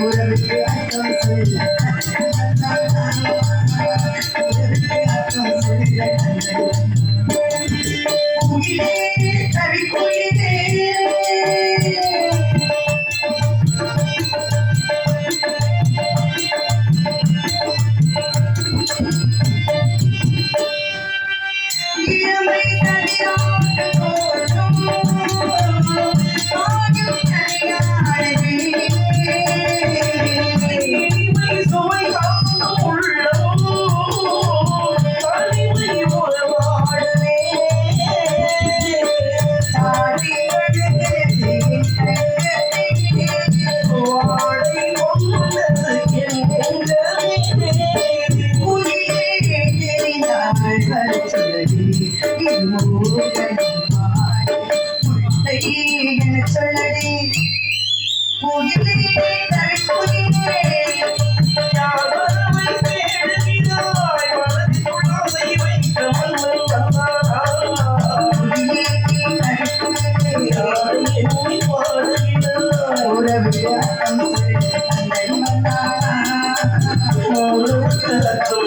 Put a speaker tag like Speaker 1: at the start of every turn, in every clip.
Speaker 1: உறவு Krishna.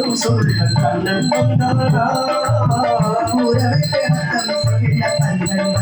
Speaker 2: சொல் சொல் தன்னம் தந்தாரா
Speaker 1: உறவே தன் செய்ய தன்னம்